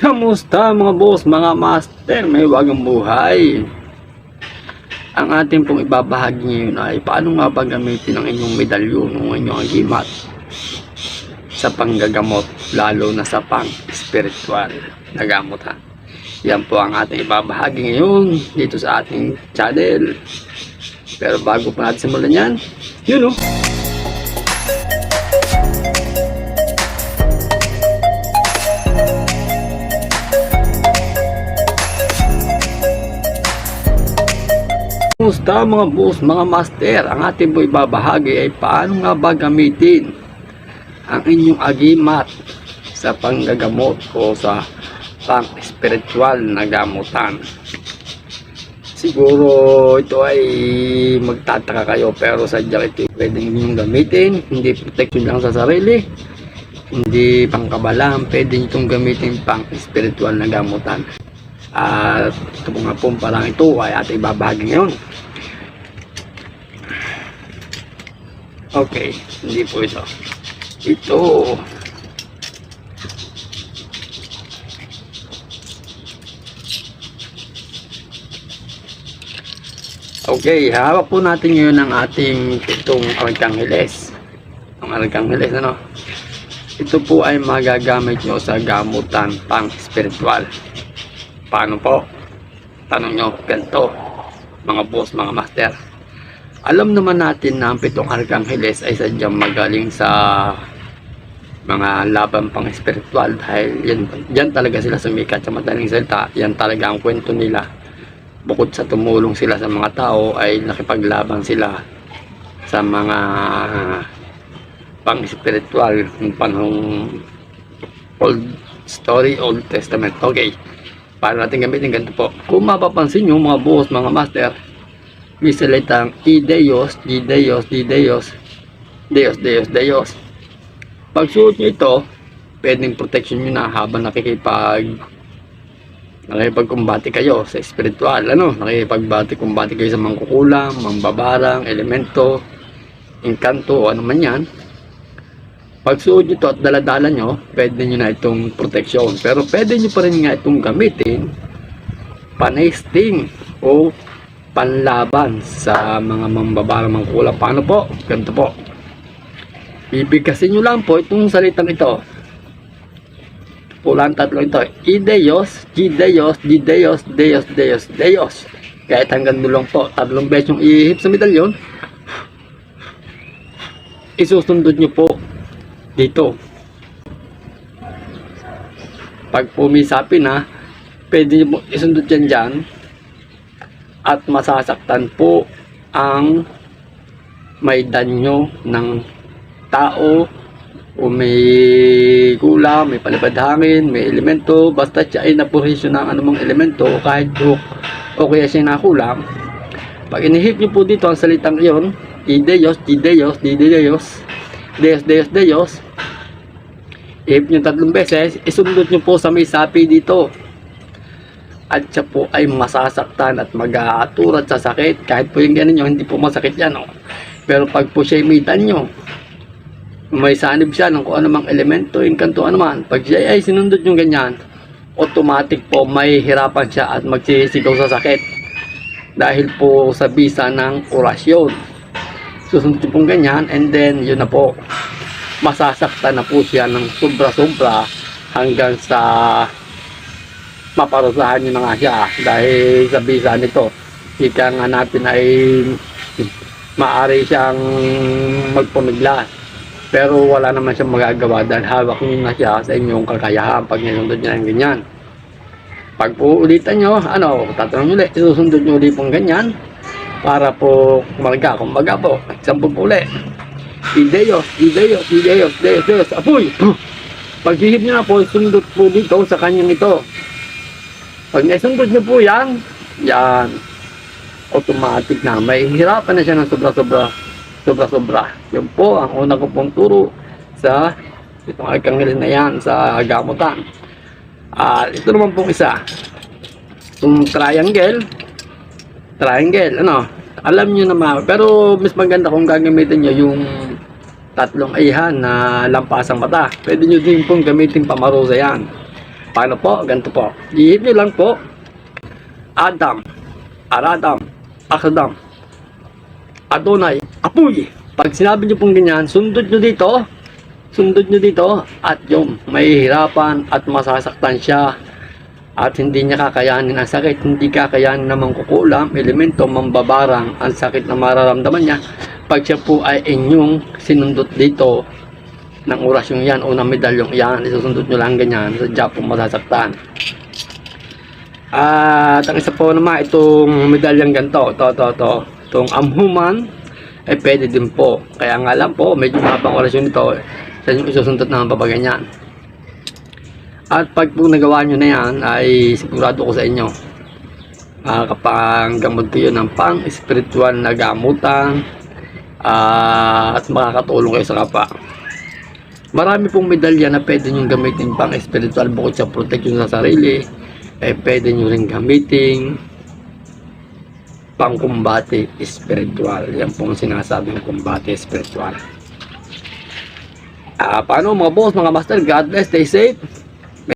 Kamusta mga boss, mga master, may wagang buhay. Ang ating pong ibabahagi ngayon ay paano nga ba gamitin ang inyong medalyon o inyong agimat sa panggagamot, lalo na sa pang-spiritual na gamot ha. Yan po ang ating ibabahagi ngayon dito sa ating channel. Pero bago pa natin simulan yan, yun o. Kumusta mga boss, mga master? Ang ating po ibabahagi ay paano nga ba gamitin ang inyong agimat sa panggagamot o sa pang-spiritual na gamutan. Siguro ito ay magtataka kayo pero sadyang ito pwedeng ninyong gamitin, hindi protection lang sa sarili, hindi pangkabalan, pwede itong gamitin pang-spiritual na gamutan. At ito po nga po parang ito ay ating ibabahagi ngayon. Okay, hindi po ito. Ito. Okay, hawak po natin ngayon ang ating itong arcangheles. Ang arcangheles, ano? Ito po ay magagamit nyo sa gamutan pang spiritual. Paano po? Tanong nyo, ganito, mga boss, mga master. Alam naman natin na ang pitong arcangheles ay sadyang magaling sa mga laban pang spiritual dahil yan, yan talaga sila sumikat sa madaling salita. Yan talaga ang kwento nila. Bukod sa tumulong sila sa mga tao ay nakipaglaban sila sa mga pang spiritual ng panahong old story, old testament. Okay. Para natin gamitin ganito po. Kung mapapansin nyo mga boss, mga master, may salitang Ideos, Dideos, Dideos, Deos, Deos, Deos. Pag suot nyo ito, pwedeng protection nyo na habang nakikipag nakikipagkumbati kayo sa spiritual, ano, nakikipagbati kumbati kayo sa mangkukulam, mambabarang, elemento, inkanto, o ano man yan. Pag suot nyo ito at daladala nyo, pwede nyo na itong proteksyon. Pero pwede nyo pa rin nga itong gamitin panesting o panlaban sa mga mambabarang mangkukulam. Paano po? Ganito po. Bibigkasin nyo lang po itong salitang ito. Pulang tatlo ito. Ideos, Gideos, Gideos, Deos, Deos, Deos. Kahit hanggang dulong po, tatlong beses yung ihip sa medalyon. Isusundod nyo po dito. Pag pumisapin ha, pwede po isundot yan dyan at masasaktan po ang may danyo ng tao o may gula, may palibad hangin, may elemento, basta siya ay napuhisyo ng anumang elemento o kahit hook o kaya siya nakulang. Pag inihip niyo po dito ang salitang iyon, Ideos, Dideos, Dideos, Deos, Deos, Deos, ihip niyo tatlong beses, isundot niyo po sa may sapi dito. At siya po ay masasaktan at mag-aaturat sa sakit. Kahit po yung ganun nyo, hindi po masakit yan. Oh. Pero pag po siya may danyo, may sanib siya ng kung anumang elemento, yung kanto anuman. Pag siya ay sinundot yung ganyan, automatic po may hirapan siya at magsisigaw sa sakit. Dahil po sa bisa ng orasyon. Susunod pong ganyan and then yun na po. Masasaktan na po siya ng sobra-sobra hanggang sa maparusahan nyo na nga siya dahil sa bisa nito. Ika nga natin ay maari siyang magpumiglas pero wala naman siyang magagawa dahil hawak niyo na siya sa inyong kakayahan pag nisundod niya ng ganyan. Pag po ulitan nyo, ano, tatanong ulit, isusundod nyo ulit pong ganyan para po kumarga, kumbaga po, isang po ulit. Ideos, Ideos, Ideos, Deos, Deos, apoy! Pag hihip nyo na po, sundot po dito sa kanyang ito. Pag naisundod nyo po yan, yan, automatic na. May hirapan na siya ng sobra-sobra sobra-sobra. Yun po ang una ko pong turo sa itong arkanghel na yan sa gamutan. Ah, ito naman pong isa. Itong triangle. Triangle, ano? Alam nyo naman. Pero mas maganda kung gagamitin nyo yung tatlong ayhan na lampasang mata. Pwede nyo din pong gamitin pamarosa yan. Paano po? Ganito po. Ihip nyo lang po. Adam, Aradam, Akadam, Adonai, Apuy. Pag sinabi nyo pong ganyan, sundot nyo dito, sundot nyo dito, at yung mahihirapan at masasaktan siya at hindi niya kakayanin ang sakit, hindi kakayanin naman kukulam, elemento, mambabarang ang sakit na mararamdaman niya. Pag siya po ay inyong sinundot dito ng orasyon yan o ng medalyong yan, isusundot nyo lang ganyan, sadya po masasaktan. At ang isa po naman, itong medalyang ganito, to, to, to, itong amhuman, ay pwede din po. Kaya nga lang po, medyo mahabang orasyon ito, sa inyong isusundot na pabaganyan. At pag po nagawa nyo na yan, ay sigurado ko sa inyo, makakapanggamot kayo ng pang-spiritual na gamutan ah, at makakatulong kayo sa kapwa. Marami pong medalya na pwede nyo gamitin pang-spiritual bukod sa protection sa sarili, eh pwede nyo rin gamitin pang-kumbate spiritual. Yan pong sinasabing kumbate spiritual. Ah, paano mga boss, mga master, God bless, stay safe.